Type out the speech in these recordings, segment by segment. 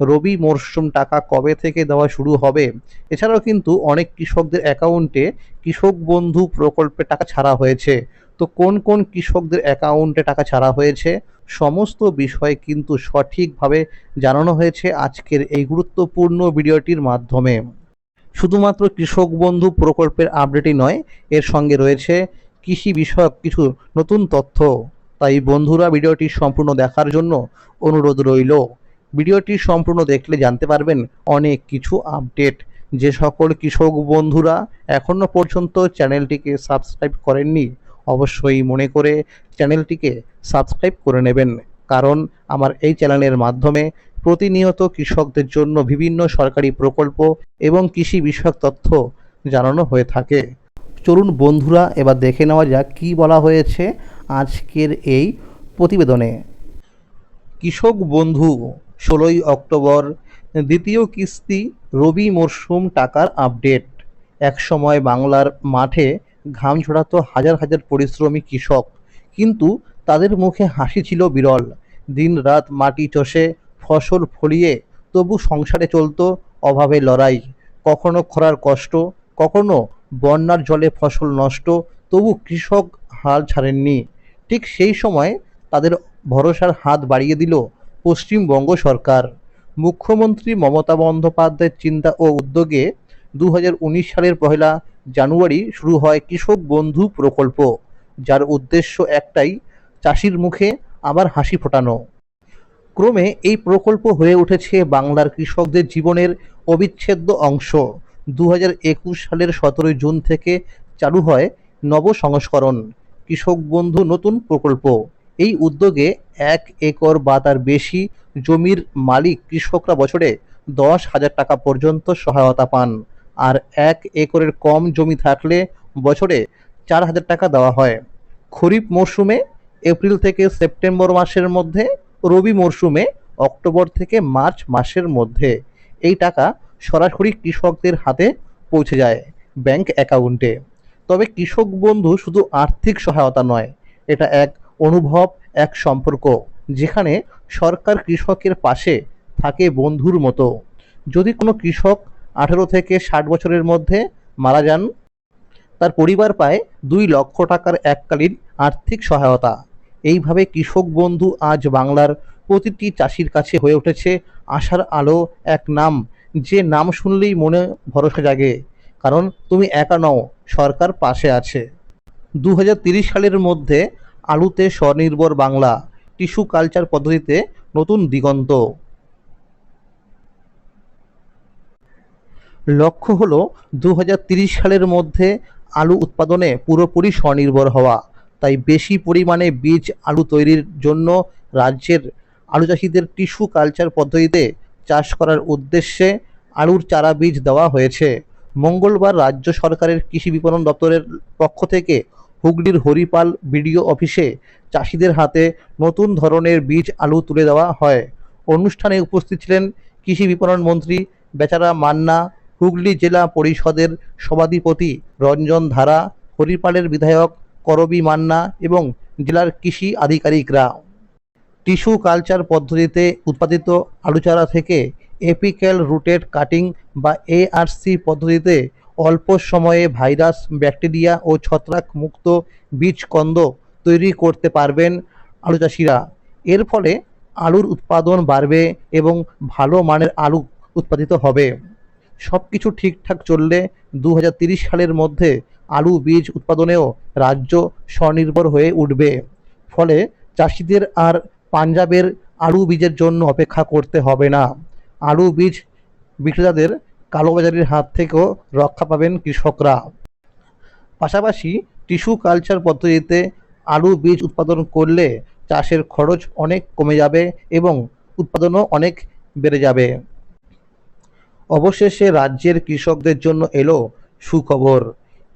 রবি মরশুম টাকা কবে থেকে দেওয়া শুরু হবে? এছাড়াও কিন্তু অনেক কৃষকদের অ্যাকাউন্টে কৃষক বন্ধু প্রকল্পে টাকা ছাড়া হয়েছে। তো কোন কোন কৃষকদের অ্যাকাউন্টে টাকা ছাড়া হয়েছে? সমস্ত বিষয় কিন্তু সঠিকভাবে জানানো হয়েছে আজকের এই গুরুত্বপূর্ণ ভিডিওটির মাধ্যমে। শুধুমাত্র কৃষক বন্ধু প্রকল্পের আপডেটই নয়, এর সঙ্গে রয়েছে কৃষি বিষয়ক কিছু নতুন তথ্য। তাই বন্ধুরা, ভিডিওটি সম্পূর্ণ দেখার জন্য অনুরোধ রইল। ভিডিওটি সম্পূর্ণ দেখলে জানতে পারবেন অনেক কিছু আপডেট। যে সকল কৃষক বন্ধুরা এখনও পর্যন্ত চ্যানেলটিকে সাবস্ক্রাইব করেননি, অবশ্যই মনে করে চ্যানেলটিকে সাবস্ক্রাইব করে নেবেন। কারণ আমার এই চ্যানেলের মাধ্যমে প্রতিনিয়ত কৃষকদের জন্য বিভিন্ন সরকারি প্রকল্প এবং কৃষি বিষয়ক তথ্য জানানো হয়ে থাকে। চলুন বন্ধুরা, এবার দেখে নেওয়া যাক কী বলা হয়েছে আজকের এই প্রতিবেদনে। কৃষক বন্ধু ষোলোই অক্টোবর, দ্বিতীয় কিস্তি রবি মরশুম টাকার আপডেট। একসময় বাংলার মাঠে ঘাম ঝরাতো হাজার হাজার পরিশ্রমী কৃষক, কিন্তু তাদের মুখে হাসি ছিল বিরল। দিন রাত মাটি চষে ফসল ফলিয়ে তবু সংসারে চলতো অভাবে লড়াই। কখনো খরার কষ্ট, কখনো বন্যার জলে ফসল নষ্ট, তবু কৃষক হাল ছাড়েননি। ঠিক সেই সময় তাদের ভরসার হাত বাড়িয়ে দিল পশ্চিমবঙ্গ সরকার। মুখ্যমন্ত্রী মমতা বন্দ্যোপাধ্যায়ের চিন্তা ও উদ্যোগে দু হাজার উনিশ সালের পহেলা জানুয়ারি শুরু হয় কৃষক বন্ধু প্রকল্প, যার উদ্দেশ্য একটাই, চাষির মুখে আবার হাসি ফোটানো। ক্রমে এই প্রকল্প হয়ে উঠেছে বাংলার কৃষকদের জীবনের অবিচ্ছেদ্য অংশ। দু হাজার একুশ সালের সতেরোই জুন থেকে চালু হয় নব সংস্করণ কৃষক বন্ধু নতুন প্রকল্প। এই উদ্যোগে এক একর বা তার বেশি জমির মালিক কৃষকরা বছরে দশ হাজার টাকা পর্যন্ত সহায়তা পান। আর এক একরের কম জমি থাকলে বছরে চার হাজার টাকা দেওয়া হয়। খরিফ মরশুমে এপ্রিল থেকে সেপ্টেম্বর মাসের মধ্যে, রবি মরশুমে অক্টোবর থেকে মার্চ মাসের মধ্যে এই টাকা সরাসরি কৃষকদের হাতে পৌঁছে যায় ব্যাংক অ্যাকাউন্টে। তবে কৃষক বন্ধু শুধু আর্থিক সহায়তা নয়, এটা এক অনুভব এক সম্পর্ক, যেখানে সরকার কৃষকের পাশে থাকে বন্ধুর মতো। যদি কোনো কৃষক আঠেরো থেকে ষাট বছরের মধ্যে মারা যান, তার পরিবার পায় দুই লক্ষ টাকার এককালীন আর্থিক সহায়তা। এইভাবে কৃষক বন্ধু আজ বাংলার প্রতিটি চাষির কাছে হয়ে উঠেছে আশার আলো, এক নাম। যে নাম শুনলেই মনে ভরসা জাগে, কারণ তুমি একা নও, সরকার পাশে আছে। দু সালের মধ্যে আলুতে স্বনির্ভর বাংলা টিস্যু কালচার পদ্ধতিতে নতুন দিগন্ত। লক্ষ্য হলো দু সালের মধ্যে আলু উৎপাদনে পুরোপুরি স্বনির্ভর হওয়া। তাই বেশি পরিমাণে বীজ আলু তৈরির জন্য রাজ্যের আলু চাষিদের টিস্যু কালচার পদ্ধতিতে চাষ করার উদ্দেশ্যে আলুর চারা বীজ দেওয়া হয়েছে। মঙ্গলবার রাজ্য সরকারের কৃষি বিপণন দপ্তরের পক্ষ থেকে হুগলির হরিপাল বিডিও অফিসে চাষিদের হাতে নতুন ধরনের বীজ আলু তুলে দেওয়া হয়। অনুষ্ঠানে উপস্থিত ছিলেন কৃষি বিপণন মন্ত্রী বেচারা মান্না, হুগলি জেলা পরিষদের সভাধিপতি রঞ্জন ধারা, হরিপালের বিধায়ক করবি মান্না এবং জেলার কৃষি আধিকারিকরা। টিস্যু কালচার পদ্ধতিতে উৎপাদিত আলুচারা থেকে এপিক্যাল রুটেড কাটিং বা এআরসি পদ্ধতিতে অল্প সময়ে ভাইরাস, ব্যাকটেরিয়া ও ছত্রাক মুক্ত বীজ কন্দ তৈরি করতে পারবেন আলু চাষিরা। এর ফলে আলুর উৎপাদন বাড়বে এবং ভালো মানের আলু উৎপাদিত হবে। সব কিছু ঠিকঠাক চললে দু সালের মধ্যে আলু বীজ উৎপাদনেও রাজ্য স্বনির্ভর হয়ে উঠবে। ফলে চাষিদের আর পাঞ্জাবের আলু বীজের জন্য অপেক্ষা করতে হবে না। আলু বীজ বিক্রেতাদের কালোবাজারির হাত থেকেও রক্ষা পাবেন কৃষকরা। পাশাপাশি টিস্যু কালচার পদ্ধতিতে আলু বীজ উৎপাদন করলে চাষের খরচ অনেক কমে যাবে এবং উৎপাদনও অনেক বেড়ে যাবে। অবশেষে রাজ্যের কৃষকদের জন্য এলো সুখবর।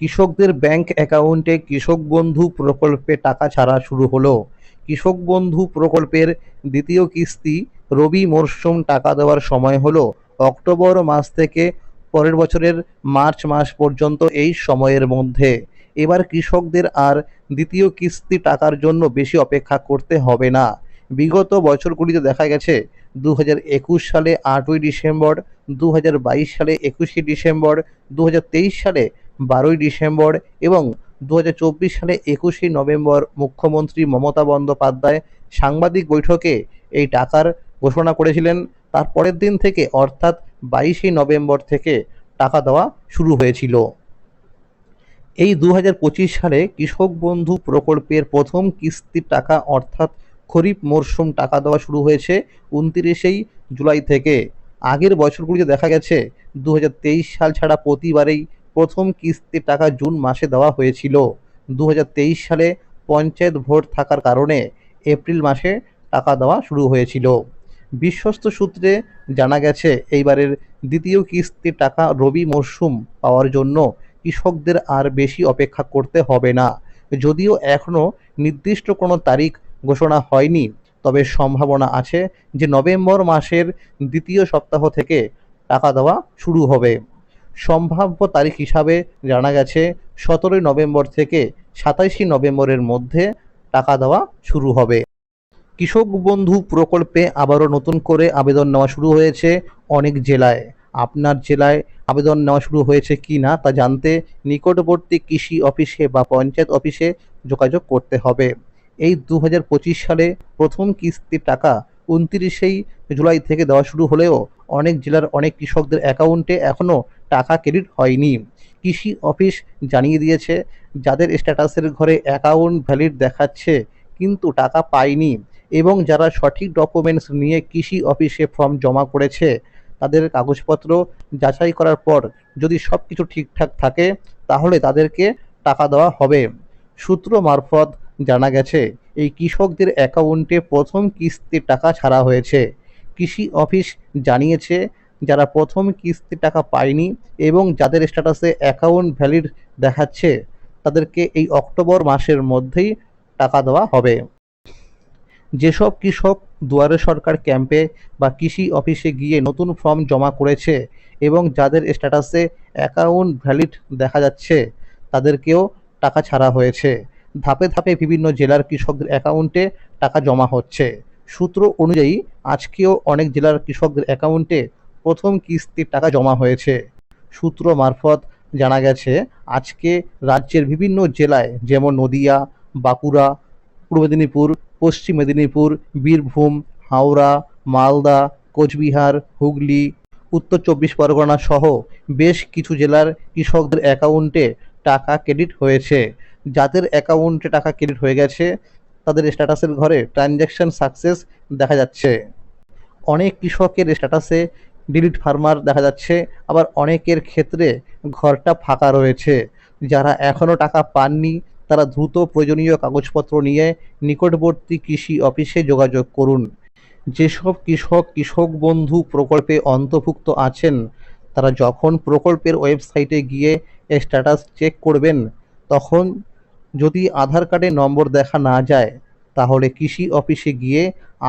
কৃষকদের ব্যাংক অ্যাকাউন্টে কৃষক বন্ধু প্রকল্পে টাকা ছাড়া শুরু হলো। কৃষক বন্ধু প্রকল্পের দ্বিতীয় কিস্তি রবি মরশুম টাকা দেওয়ার সময় হলো অক্টোবর মাস থেকে পরের বছরের মার্চ মাস পর্যন্ত এই সময়ের মধ্যে। এবার কৃষকদের আর দ্বিতীয় কিস্তি টাকার জন্য বেশি অপেক্ষা করতে হবে না। বিগত বছরগুলিতে দেখা গেছে দু হাজার একুশ সালে আটই ডিসেম্বর দু হাজার বাইশ সালে একুশে ডিসেম্বর দু হাজার তেইশ সালে বারোই ডিসেম্বর এবং দু হাজার চব্বিশ সালে একুশে নভেম্বর মুখ্যমন্ত্রী মমতা বন্দ্যোপাধ্যায় সাংবাদিক বৈঠকে এই টাকার ঘোষণা করেছিলেন। তার পরের দিন থেকে, অর্থাৎ বাইশে নভেম্বর থেকে টাকা দেওয়া শুরু হয়েছিল। এই দু হাজার পঁচিশ সালে কৃষক বন্ধু প্রকল্পের প্রথম কিস্তির টাকা, অর্থাৎ খরিফ মরশুম টাকা দেওয়া শুরু হয়েছে উনতিরিশেই জুলাই থেকে। আগের বছরগুলিতে দেখা গেছে দু হাজার তেইশ সাল ছাড়া প্রতিবারেই প্রথম কিস্তির টাকা জুন মাসে দেওয়া হয়েছিল। দু হাজার তেইশ সালে পঞ্চায়েত ভোট থাকার কারণে এপ্রিল মাসে টাকা দেওয়া শুরু হয়েছিল। বিশ্বস্ত সূত্রে জানা গেছে, এইবারের দ্বিতীয় কিস্তির টাকা রবি মরশুম পাওয়ার জন্য কৃষকদের আর বেশি অপেক্ষা করতে হবে না। যদিও এখনও নির্দিষ্ট কোনো তারিখ ঘোষণা হয়নি, তবে সম্ভাবনা আছে যে নভেম্বর মাসের দ্বিতীয় সপ্তাহ থেকে টাকা দেওয়া শুরু হবে। সম্ভাব্য তারিখ হিসাবে জানা গেছে, সতেরোই নভেম্বর থেকে সাতাইশে নভেম্বরের মধ্যে টাকা দেওয়া শুরু হবে। কৃষক বন্ধু প্রকল্পে আবারও নতুন করে আবেদন নেওয়া শুরু হয়েছে অনেক জেলায়। আপনার জেলায় আবেদন নেওয়া শুরু হয়েছে কি না তা জানতে নিকটবর্তী কৃষি অফিসে বা পঞ্চায়েত অফিসে যোগাযোগ করতে হবে। এই দু হাজার পঁচিশ সালে প্রথম কিস্তির টাকা উনতিরিশেই জুলাই থেকে দেওয়া শুরু হলেও অনেক জেলার অনেক কৃষকদের অ্যাকাউন্টে এখনও টাকা ক্রেডিট হয়নি। কৃষি অফিস জানিয়ে দিয়েছে, যাদের স্ট্যাটাসের ঘরে অ্যাকাউন্ট ভ্যালিড দেখাচ্ছে, কিন্তু টাকা পায়নি। এবং যারা সঠিক ডকুমেন্টস নিয়ে কৃষি অফিসে ফর্ম জমা করেছে, তাদের কাগজপত্র যাচাই করার পর যদি সব কিছু ঠিকঠাক থাকে, তাহলে তাদেরকে টাকা দেওয়া হবে। সূত্র মারফত জানা গেছে, এই কৃষকদের অ্যাকাউন্টে প্রথম কিস্তির টাকা ছাড়া হয়েছে। কৃষি অফিস জানিয়েছে, যারা প্রথম কিস্তির টাকা পায়নি এবং যাদের স্ট্যাটাসে অ্যাকাউন্ট ভ্যালিড দেখাচ্ছে, তাদেরকে এই অক্টোবর মাসের মধ্যেই টাকা দেওয়া হবে। যেসব কৃষক দুয়ারে সরকার ক্যাম্পে বা কৃষি অফিসে গিয়ে নতুন ফর্ম জমা করেছে এবং যাদের স্ট্যাটাসে অ্যাকাউন্ট ভ্যালিড দেখা যাচ্ছে, তাদেরকেও টাকা ছাড়া হয়েছে। ধাপে ধাপে বিভিন্ন জেলার কৃষকদের অ্যাকাউন্টে টাকা জমা হচ্ছে। সূত্র অনুযায়ী, আজকেও অনেক জেলার কৃষকদের অ্যাকাউন্টে প্রথম কিস্তির টাকা জমা হয়েছে। সূত্র মারফত জানা গেছে, আজকে রাজ্যের বিভিন্ন জেলায়, যেমন নদিয়া, বাঁকুড়া, পূর্ব মেদিনীপুর পশ্চিম মেদিনীপুর, বীরভূম, হাওড়া, মালদা, কোচবিহার, হুগলি, উত্তর চব্বিশ পরগনা সহ বেশ কিছু জেলার কৃষকদের অ্যাকাউন্টে টাকা ক্রেডিট হয়েছে। যাদের অ্যাকাউন্টে টাকা ক্রেডিট হয়ে গেছে, তাদের স্ট্যাটাসের ঘরে ট্রানজ্যাকশন সাকসেস দেখা যাচ্ছে। অনেক কৃষকের স্ট্যাটাসে ডিলিট ফার্মার দেখা যাচ্ছে, আবার অনেকের ক্ষেত্রে ঘরটা ফাঁকা রয়েছে। যারা এখনও টাকা পাননি তারা দ্রুত প্রয়োজনীয় কাগজপত্র নিয়ে নিকটবর্তী কৃষি অফিসে যোগাযোগ করুন। যেসব কৃষক কৃষক বন্ধু প্রকল্পে অন্তর্ভুক্ত আছেন, তারা যখন প্রকল্পের ওয়েবসাইটে গিয়ে স্ট্যাটাস চেক করবেন, তখন যদি আধার কার্ডে নম্বর দেখা না যায়, তাহলে কৃষি অফিসে গিয়ে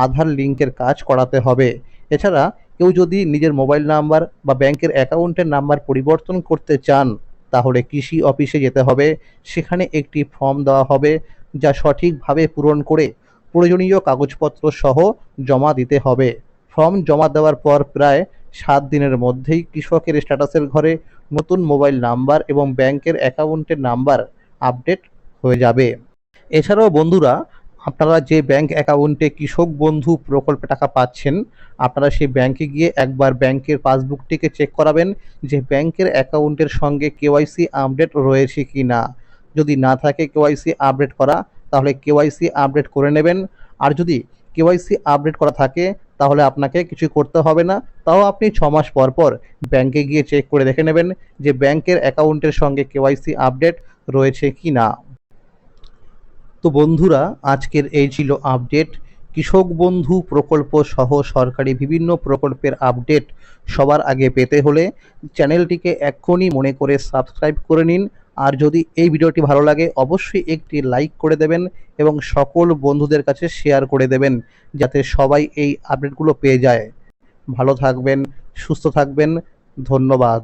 আধার লিঙ্কের কাজ করাতে হবে। এছাড়া কেউ যদি নিজের মোবাইল নাম্বার বা ব্যাংকের অ্যাকাউন্টের নাম্বার পরিবর্তন করতে চান তাহলে কৃষি অফিসে যেতে হবে। সেখানে একটি ফর্ম দেওয়া হবে, যা সঠিকভাবে পূরণ করে প্রয়োজনীয় কাগজপত্র সহ জমা দিতে হবে। ফর্ম জমা দেওয়ার পর প্রায় সাত দিনের মধ্যেই কৃষকের স্ট্যাটাসের ঘরে নতুন মোবাইল নাম্বার এবং ব্যাংকের অ্যাকাউন্টের নাম্বার আপডেট হয়ে যাবে। এছাড়াও বন্ধুরা আপনারা যে ব্যাংক অ্যাকাউন্টে কৃষক বন্ধু প্রকল্পে টাকা পাচ্ছেন, আপনারা সেই ব্যাংকে গিয়ে একবার ব্যাংকের পাসবুকটিকে চেক করাবেন যে ব্যাংকের অ্যাকাউন্টের সঙ্গে কেওয়াইসি আপডেট রয়েছে কি না যদি না থাকে কেওয়াইসি আপডেট করা, তাহলে কেওয়াইসি আপডেট করে নেবেন। আর যদি কেওয়াইসি আপডেট করা থাকে, তাহলে আপনাকে কিছু করতে হবে না। তাও আপনি ছ মাস পর পর ব্যাংকে গিয়ে চেক করে দেখে নেবেন যে ব্যাংকের অ্যাকাউন্টের সঙ্গে কেওয়াইসি আপডেট রয়েছে কি না তো বন্ধুরা, আজকের এই ছিল আপডেট কৃষক বন্ধু প্রকল্প সহ সরকারি বিভিন্ন প্রকল্পের আপডেট সবার আগে পেতে হলে চ্যানেলটিকে এক্ষুনি মনে করে সাবস্ক্রাইব করে নিন। আর যদি এই ভিডিওটি ভালো লাগে, অবশ্যই একটি লাইক করে দেবেন এবং সকল বন্ধুদের কাছে শেয়ার করে দেবেন, যাতে সবাই এই আপডেটগুলো পেয়ে যায়। ভালো থাকবেন, সুস্থ থাকবেন। ধন্যবাদ।